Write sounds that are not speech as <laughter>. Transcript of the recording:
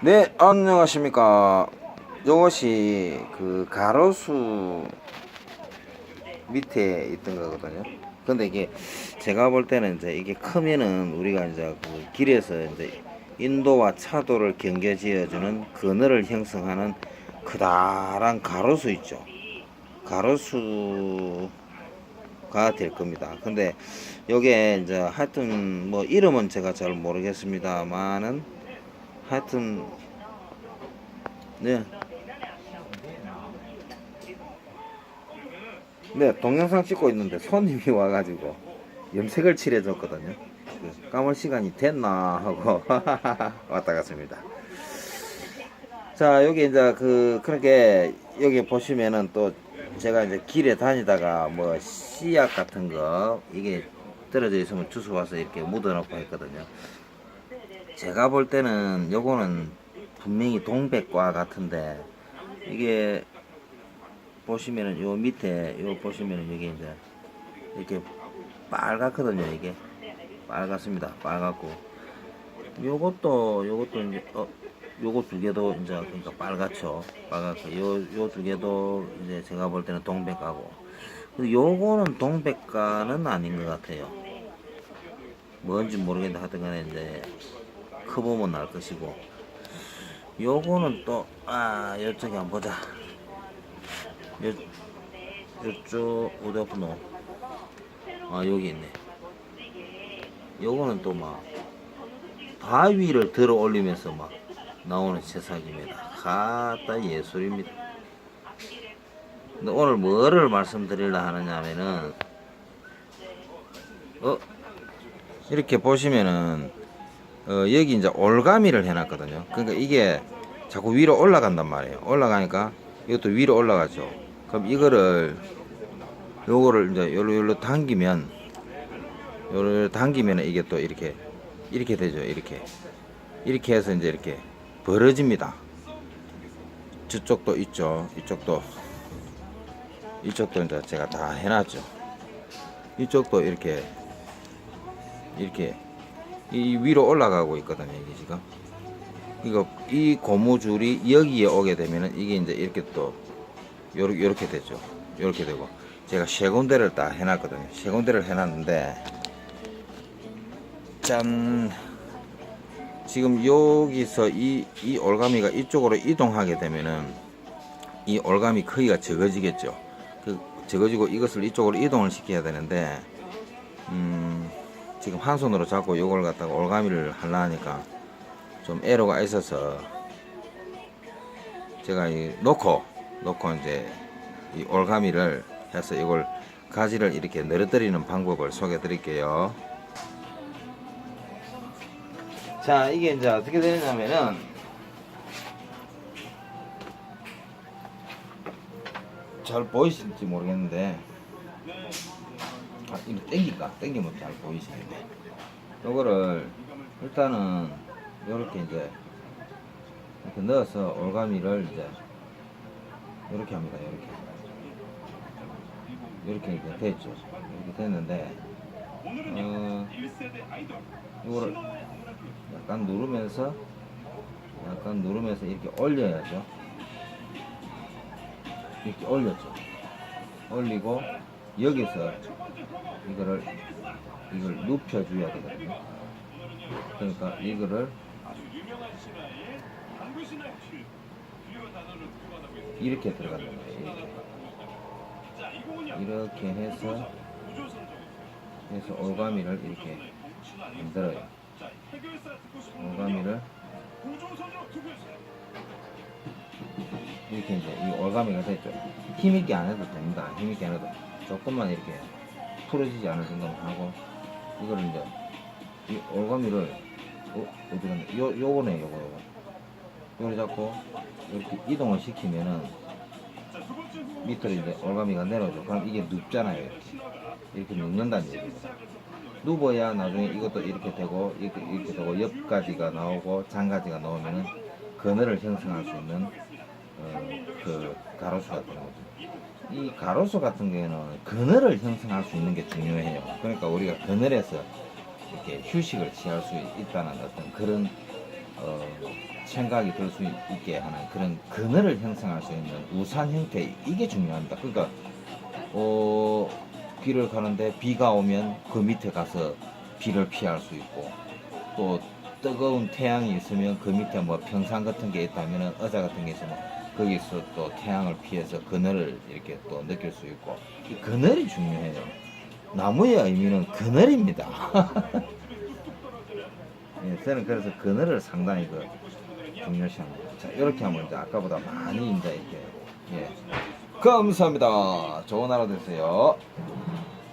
네, 안녕하십니까. 이것이 그 가로수 밑에 있던 거거든요. 근데 이게 제가 볼 때는 이제 이게 크면은 우리가 이제 그 길에서 이제 인도와 차도를 경계 지어주는 그늘을 형성하는 크다란 가로수 있죠. 가로수가 될 겁니다. 근데 요게 이제 하여튼 뭐 이름은 제가 잘 모르겠습니다만은 하여튼 네. 네, 동영상 찍고 있는데 손님이 와가지고 염색을 칠해줬거든요. 그 감을 시간이 됐나 하고 <laughs> 왔다 갔습니다. 자, 여기 이제 그, 그렇게 여기 보시면은 또 제가 이제 길에 다니다가 뭐 씨앗 같은 거 이게 떨어져 있으면 주워 와서 이렇게 묻어 놓고 했거든요. 제가 볼 때는 요거는 분명히 동백과 같은데 이게 보시면은 요 밑에 요 보시면은 여기 이제 이렇게 빨갛거든요 이게. 빨갛습니다 빨갛고. 요것도 요것도 이제 어 요거 두 개도 이제 그러니까 빨갛죠 빨갛고. 요요 두 개도 이제 제가 볼 때는 동백하고. 근데 요거는 동백과는 아닌 것 같아요. 뭔지 모르겠는데 하여튼 간에 이제 커보면 날 것이고. 요거는 또아 요쪽에 한번 보자. 요 요쪽 어디 아프노 아 여기 있네. 요거는 또 막 바위를 들어 올리면서 막 나오는 새싹입니다. 하따 예술입니다. 근데 오늘 뭐를 말씀드리려 하느냐면은 어? 이렇게 보시면은 어, 여기 이제 올가미를 해놨거든요. 그러니까 이게 자꾸 위로 올라간단 말이에요. 올라가니까 이것도 위로 올라가죠. 그럼 이거를 요거를 이제 요로 요로 당기면 요로 요로 당기면 이게 또 이렇게 이렇게 되죠. 이렇게 이렇게 해서 이제 이렇게 벌어집니다. 저쪽도 있죠. 이쪽도 이쪽도 이제 제가 다 해놨죠. 이쪽도 이렇게 이렇게 이 위로 올라가고 있거든요 이게 지금. 이거 이 고무줄이 여기에 오게 되면은 이게 이제 이렇게 또 요렇게, 요렇게 되죠. 요렇게 되고. 제가 세 군데를 다 해놨거든요. 세 군데를 해놨는데 짠. 지금 여기서 이, 이 올가미가 이쪽으로 이동하게 되면은 이 올가미 크기가 적어지겠죠. 그 적어지고 이것을 이쪽으로 이동을 시켜야 되는데 음 지금 한 손으로 잡고 요걸 갖다가 올가미를 하려 하니까 좀 애로가 있어서 제가 이 놓고 놓고 이제 이 올가미를 해서 이걸 가지를 이렇게 늘어뜨리는 방법을 소개해 드릴게요. 자, 이게 이제 어떻게 되느냐면은 잘 보이실지 모르겠는데 아, 이거 땡길까? 땡기면 잘 보이시겠네. 요거를 일단은 요렇게 이제 이렇게 넣어서 올가미를 이제 요렇게 합니다. 요렇게. 요렇게 이제 됐죠. 이렇게 됐는데 어, 요거를 약간 누르면서 약간 누르면서 이렇게 올려야죠. 이렇게 올렸죠. 올리고 여기서 이거를 이걸 눕혀줘야 되거든요. 그러니까 이거를 이렇게 들어간단 말이에요. 이렇게, 해서 해서 올가미를 이렇게 만들어요. 올가미를 이렇게 이제 이 올가미가 됐죠. 힘있게 안 해도 됩니다. 힘있게 안 해도 조금만 이렇게 풀어지지 않을 정도만 하고 이거를 이제 이 올가미를 어 어디 갔네 요 요거네 요거 요거. 요걸 잡고 이렇게 이동을 시키면은 밑으로 이제 올가미가 내려오죠 그럼 이게 눕잖아요 이렇게. 이렇게 눕는다는 얘기죠 눕어야 나중에 이것도 이렇게 되고 이렇게, 이렇게 되고 옆가지가 나오고 장가지가 나오면은 그늘을 형성할 수 있는 어, 그 가로수가 되는 거죠 이 가로수 같은 경우에는 그늘을 형성할 수 있는 게 중요해요. 그러니까 우리가 그늘에서 이렇게 휴식을 취할 수 있다는 어떤 그런 어, 생각이 들 수 있게 하는 그런 그늘을 형성할 수 있는 우산 형태 이게 중요합니다. 그러니까 어, 길을 가는데 비가 오면 그 밑에 가서 비를 피할 수 있고 또 뜨거운 태양이 있으면 그 밑에 뭐 평상 같은 게 있다면 의자 같은 게 있으면 거기서 또 태양을 피해서 그늘을 이렇게 또 느낄 수 있고 이 그늘이 중요해요. 나무의 의미는 그늘입니다. <laughs> 예, 저는 그래서 그늘을 상당히 그 중요시합니다. 자, 이렇게 하면 이제 아까보다 많이 이제 이렇게 예. 감사합니다. 좋은 하루 되세요.